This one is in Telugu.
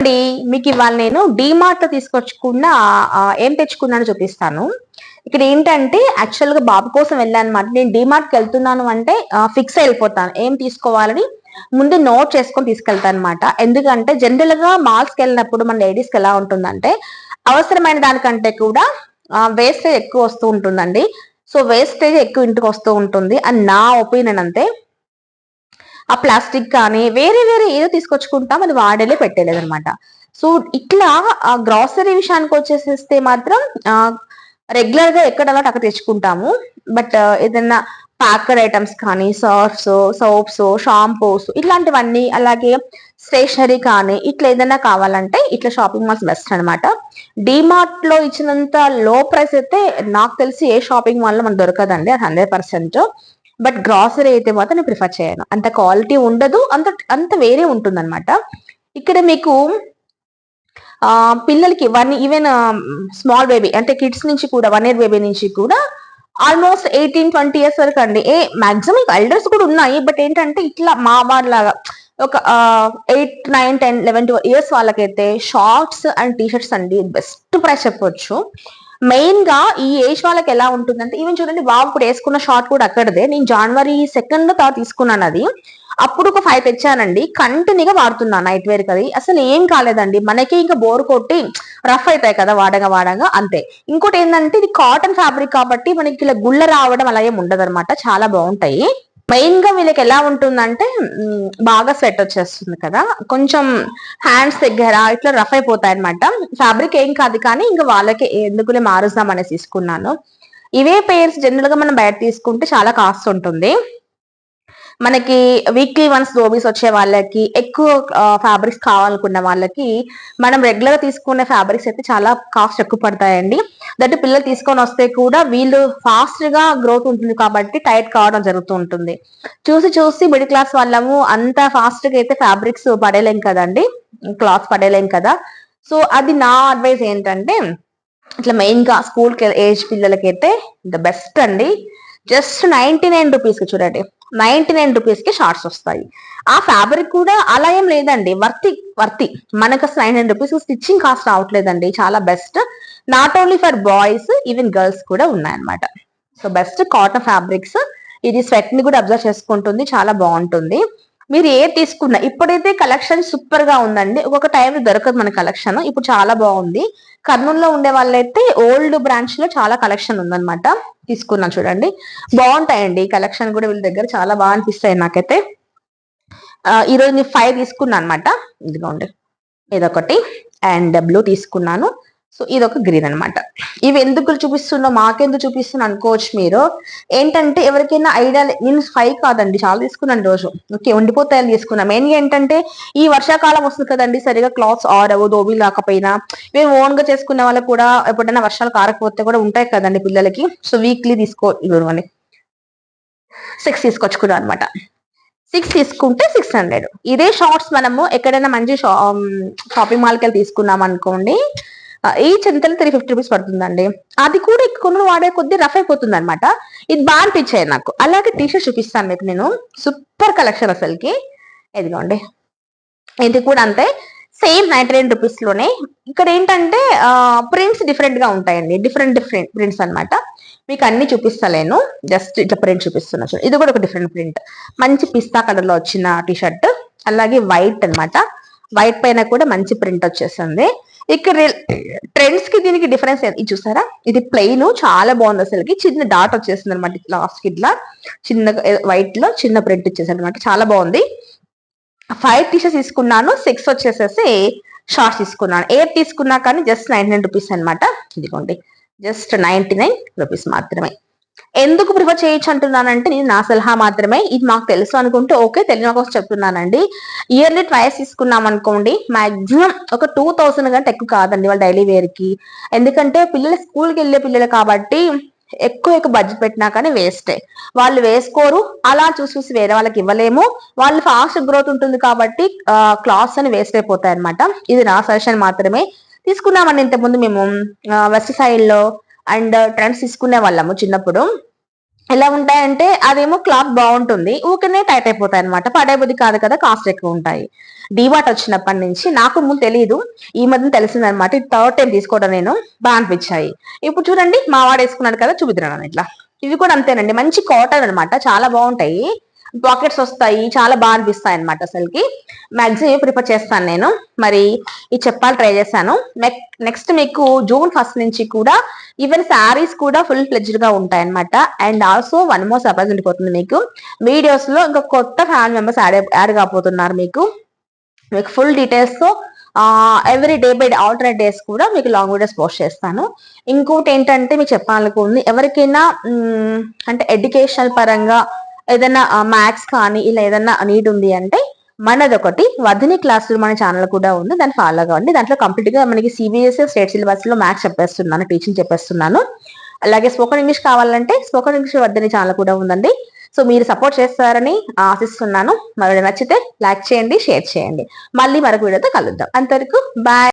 అండి మీకు ఇవాళ నేను డిమార్ట్లో తీసుకొచ్చుకున్న ఏం తెచ్చుకున్నాను చూపిస్తాను. ఇక్కడ ఏంటంటే యాక్చువల్గా బాబు కోసం వెళ్ళాను అనమాట నేను డిమార్ట్కి వెళ్తున్నాను అంటే ఫిక్స్ అయిపోతాను ఏం తీసుకోవాలని ముందు నోట్ చేసుకొని తీసుకెళ్తాను అనమాట ఎందుకంటే జనరల్గా మాల్స్కి వెళ్ళినప్పుడు మన లేడీస్కి ఎలా ఉంటుందంటే అవసరమైన దానికంటే కూడా వేస్టేజ్ ఎక్కువ వస్తూ ఉంటుందండి. సో వేస్టేజ్ ఎక్కువ ఇంటికి వస్తూ ఉంటుంది. అని నా ఒపీనియన్ అంతే. ఆ ప్లాస్టిక్ కానీ వేరే వేరే ఏదో తీసుకొచ్చుకుంటాం అది వాడేలే పెట్టలేదు అనమాట సో ఇట్లా ఆ గ్రాసరీ విషయానికి వచ్చేసేస్తే మాత్రం రెగ్యులర్గా ఎక్కడ అలా అక్కడ తెచ్చుకుంటాము. బట్ ఏదైనా ప్యాకర్ ఐటమ్స్ కానీ సర్ఫ్స్ సోప్స్ షాంపూస్ ఇట్లాంటివన్నీ అలాగే స్టేషనరీ కానీ ఇట్లా ఏదైనా కావాలంటే ఇట్లా షాపింగ్ మాల్స్ బెస్ట్ అనమాట. డిమార్ట్లో ఇచ్చినంత లో ప్రైస్ అయితే నాకు తెలిసి ఏ షాపింగ్ మాల్లో మనకు దొరకదండి అది హండ్రెడ్ పర్సెంట్. బట్ గ్రాసరీ అయితే మాత్రం నేను ప్రిఫర్ చేయను. అంత క్వాలిటీ ఉండదు అంత అంత వేరే ఉంటుందన్నమాట. ఇక్కడ మీకు పిల్లలకి వన్ ఈవెన్ స్మాల్ బేబీ అంటే కిడ్స్ నుంచి కూడా వన్ ఇయర్ బేబీ నుంచి కూడా ఆల్మోస్ట్ ఎయిటీన్ ట్వంటీ ఇయర్స్ వరకు అండి. ఏ మాక్సిమం ఎల్డర్స్ కూడా ఉన్నాయి. బట్ ఏంటంటే ఇట్లా మా వాళ్ళలాగా ఒక eight nine ten eleven twelve years వాళ్ళకైతే షార్ట్స్ అండ్ టీషర్ట్స్ అండి బెస్ట్ ప్రైస్ చెప్పొచ్చు. మెయిన్గా ఈ ఏజ్ వాళ్ళకి ఎలా ఉంటుందంటే ఈవెన్ చూడండి బాబు ఇప్పుడు వేసుకున్న షార్ట్ కూడా అక్కడదే. నేను జనవరి సెకండ్ తా తీసుకున్నాను అది. అప్పుడు ఒక ఫైవ్ తెచ్చానండి. కంటిన్యూగా వాడుతున్నా నైట్ వేర్ కది అసలు ఏం కాలేదండి. మనకి ఇంకా బోర్ కొట్టి రఫ్ అవుతాయి కదా వాడగా వాడగా అంతే. ఇంకోటి ఏంటంటే ఇది కాటన్ ఫ్యాబ్రిక్ కాబట్టి మనకి ఇలా గుళ్ళ రావడం అలా ఏం ఉండదు చాలా బాగుంటాయి. మెయిన్గా వీళ్ళకి ఎలా ఉంటుందంటే బాగా స్వెట్ వచ్చేస్తుంది కదా. కొంచెం హ్యాండ్స్ దగ్గర ఇట్లా రఫ్ అయిపోతాయి అనమాట ఫ్యాబ్రిక్ ఏం కాదు కానీ ఇంకా వాళ్ళకి ఎందుకులే మారుస్తాం అనేసి తీసుకున్నాను. ఇవే పేర్స్ జనరల్గా మనం బయట తీసుకుంటే చాలా కాస్ట్ ఉంటుంది. మనకి వీక్లీ వన్స్ దోబీస్ వచ్చే వాళ్ళకి ఎక్కువ ఫ్యాబ్రిక్స్ కావాలనుకున్న వాళ్ళకి మనం రెగ్యులర్గా తీసుకునే ఫ్యాబ్రిక్స్ అయితే చాలా కాస్ట్ ఎక్కువ పడతాయండి. దట్ పిల్లలు తీసుకొని వస్తే కూడా వీళ్ళు ఫాస్ట్గా గ్రోత్ ఉంటుంది కాబట్టి టైట్ కావడం జరుగుతూ ఉంటుంది. చూసి చూసి మిడిల్ క్లాస్ వాళ్ళము అంత ఫాస్ట్గా అయితే ఫ్యాబ్రిక్స్ పడేలేం కదండి. క్లాత్స్ పడేలేం కదా. సో అది నా అడ్వైస్ ఏంటంటే ఇట్లా మెయిన్గా స్కూల్ ఏజ్ పిల్లలకైతే ద బెస్ట్ అండి. జస్ట్ నైన్టీ నైన్ రూపీస్కి చూడండి. నైన్టీ నైన్ రూపీస్కి షార్ట్స్ వస్తాయి. ఆ ఫ్యాబ్రిక్ కూడా అలా ఏం లేదండి. Worthy worthy. మనకు అసలు nine hundred rupees stitching cost రావట్లేదండి. చాలా best not only for boys even girls కూడా ఉన్నాయన్నమాట. సో బెస్ట్ కాటన్ ఫ్యాబ్రిక్స్ ఇది స్వెట్ని కూడా అబ్జర్వ్ చేసుకుంటుంది. చాలా బాగుంటుంది. మీరు ఏ తీసుకున్నా ఇప్పుడైతే కలెక్షన్ సూపర్గా ఉందండి. ఒక్కొక్క టైం దొరకదు మన కలెక్షన్ ఇప్పుడు చాలా బాగుంది. కర్నూలులో ఉండే వాళ్ళైతే ఓల్డ్ బ్రాంచ్లో చాలా కలెక్షన్ ఉందన్నమాట. తీసుకున్నాను చూడండి. బాగుంటాయండి కలెక్షన్ కూడా వీళ్ళ దగ్గర చాలా బాగా అనిపిస్తాయి నాకైతే. ఈరోజు ఈ రోజు నేను ఫైవ్ తీసుకున్నాను అనమాట ఇదిగోండి. ఇదొకటి. అండ్ బ్లూ తీసుకున్నాను. సో ఇది ఒక గ్రీన్ అనమాట ఇవి ఎందుకు చూపిస్తున్నా మాకెందుకు చూపిస్తున్నా అనుకోవచ్చు మీరు. ఏంటంటే ఎవరికైనా ఐడియా నేను ఫైవ్ కాదండి చాలా తీసుకున్నాను రోజు. ఓకే ఉండిపోతాయని తీసుకున్నా. మెయిన్ ఏంటంటే ఈ వర్షాకాలం వస్తుంది కదండి సరిగా క్లాత్స్ ఆరవు దోబీ లేకపోయినా మేము ఓన్గా చేసుకునే వాళ్ళకి కూడా ఎప్పుడైనా వర్షాలు కారకపోతే కూడా ఉంటాయి కదండి పిల్లలకి. సో వీక్లీ తీసుకో ఇవ్వండి సిక్స్ తీసుకొచ్చుకున్నాం అనమాట సిక్స్ తీసుకుంటే సిక్స్ హండ్రెడ్ ఇదే షార్ట్స్ మనము ఎక్కడైనా మంచి షాపింగ్ మాల్కి వెళ్ళి తీసుకున్నాం అనుకోండి ఈ చింతలు త్రీ ఫిఫ్టీ రూపీస్ పడుతుందండి. అది కూడా కొన్ని వాడే కొద్దీ రఫ్ అయిపోతుంది అనమాట ఇది బాగా అనిపించాయి నాకు. అలాగే టీ షర్ట్ చూపిస్తాను మీకు నేను. సూపర్ కలెక్షన్ అసలుకి. ఇదిగోండి. ఇది కూడా అంతే. సేమ్ నైన్టీ నైన్ రూపీస్లోనే. ఇక్కడ ఏంటంటే ప్రింట్స్ డిఫరెంట్గా ఉంటాయండి. డిఫరెంట్ డిఫరెంట్ ప్రింట్స్ అనమాట మీకు అన్ని చూపిస్తలేను. జస్ట్ ఇట్లా ప్రింట్ చూపిస్తున్నా ఇది కూడా ఒక డిఫరెంట్ ప్రింట్ మంచి పిస్తా కలర్లో వచ్చిన టీ షర్ట్ అలాగే వైట్ అన్నమాట. వైట్ పైన కూడా మంచి ప్రింట్ వచ్చేసింది. ఇక్కడ ట్రెండ్స్కి దీనికి డిఫరెన్స్ ఇది చూసారా? ఇది ప్లెయిన్ చాలా బాగుంది అసలుకి. చిన్న డాట్ వచ్చేసింది అనమాట లాస్ట్కి ఇట్లా. చిన్న వైట్లో చిన్న ప్రింట్ ఇచ్చేసారు అనమాట చాలా బాగుంది. ఫైవ్ టీషర్ట్స్ తీసుకున్నాను సిక్స్ వచ్చేసేసి షార్ట్స్ తీసుకున్నాను. ఎయిట్ తీసుకున్నా కానీ జస్ట్ నైన్టీ నైన్ రూపీస్ అనమాట ఇదిగోండి. జస్ట్ నైన్టీ నైన్ రూపీస్ మాత్రమే. ఎందుకు ప్రిఫర్ చేయొచ్చు అంటున్నానంటే నేను నా సలహా మాత్రమే. ఇది మాకు తెలుసు అనుకుంటే ఓకే తెలియని కోసం చెప్తున్నానండి. ఇయర్లీ ట్వైస్ తీసుకున్నాం అనుకోండి మాక్సిమం ఒక టూ థౌసండ్ కంటే ఎక్కువ కాదండి వాళ్ళ డైలీ వేర్కి. ఎందుకంటే పిల్లలు స్కూల్కి వెళ్ళే పిల్లలు కాబట్టి ఎక్కువ ఎక్కువ బడ్జెట్ పెట్టినా కానీ వేస్టే వాళ్ళు వేసుకోరు అలా చూసి చూసి వేరే వాళ్ళకి ఇవ్వలేము. వాళ్ళు ఫాస్ట్ గ్రోత్ ఉంటుంది కాబట్టి క్లాత్స్ అని వేస్ట్ అయిపోతాయి అనమాట ఇది నా సజెషన్ మాత్రమే. తీసుకున్నామండి ఇంతకుముందు మేము వెస్ట్ సైడ్లో అండ్ ట్రెండ్స్ తీసుకునే వాళ్ళము చిన్నప్పుడు. ఎలా ఉంటాయంటే అదేమో క్లాత్ బాగుంటుంది ఊకనే టైట్ అయిపోతాయి అనమాట పడేబుద్ధి కాదు కదా కాస్ట్ ఎక్కువ ఉంటాయి. డీవాట్ వచ్చినప్పటి నుంచి నాకు ముందు తెలియదు ఈ మధ్య తెలిసిందనమాట ఇది థర్డ్ టైం తీసుకోవడం నేను బాగా అనిపించాయి. ఇప్పుడు చూడండి మా వాడు వేసుకున్నాడు కదా చూపిద్దాను ఇట్లా. ఇవి కూడా అంతేనండి మంచి కాటన్ అనమాట చాలా బాగుంటాయి. పాకెట్స్ వస్తాయి. చాలా బాగా అనిపిస్తాయి అనమాట అసలుకి. మ్యాక్సిమం ప్రిఫర్ చేస్తాను నేను. మరి ఈ చెప్పాలి ట్రై చేశాను. నెక్స్ట్ మీకు జూన్ ఫస్ట్ నుంచి కూడా ఈవెన్ శారీస్ కూడా ఫుల్ ఫ్లెజ్డ్గా ఉంటాయి అనమాట and also one more surprise ఉండిపోతుంది మీకు. వీడియోస్లో ఇంకా కొత్త ఫ్యామిలీ మెంబర్స్ యాడ్ యాడ్ కాబోతున్నారు మీకు. మీకు full డీటెయిల్స్తో every day by alternate days కూడా మీకు లాంగ్ వీడియోస్ పోస్ట్ చేస్తాను. ఇంకోటి ఏంటంటే మీకు చెప్పాలనుకుంది ఎవరికైనా అంటే ఎడ్యుకేషనల్ పరంగా ఏదైనా మ్యాథ్స్ కానీ ఇలా ఏదైనా నీడ్ ఉంది అంటే మనది ఒకటి వర్ధిని క్లాసులు మన ఛానల్ కూడా ఉంది. దాన్ని ఫాలో కావండి. దాంట్లో కంప్లీట్గా మనకి సిబిఎస్ఈ స్టేట్ సిలబస్లో మ్యాథ్స్ చెప్పేస్తున్నాను టీచింగ్ చెప్పేస్తున్నాను. అలాగే స్పోకన్ ఇంగ్లీష్ కావాలంటే స్పోకన్ ఇంగ్లీష్ వర్ధిని ఛానల్ కూడా ఉందండి. సో మీరు సపోర్ట్ చేస్తారని ఆశిస్తున్నాను. మరి నచ్చితే లైక్ చేయండి షేర్ చేయండి. మళ్ళీ మరొక వీడియోతో కలుద్దాం. అంతవరకు బాయ్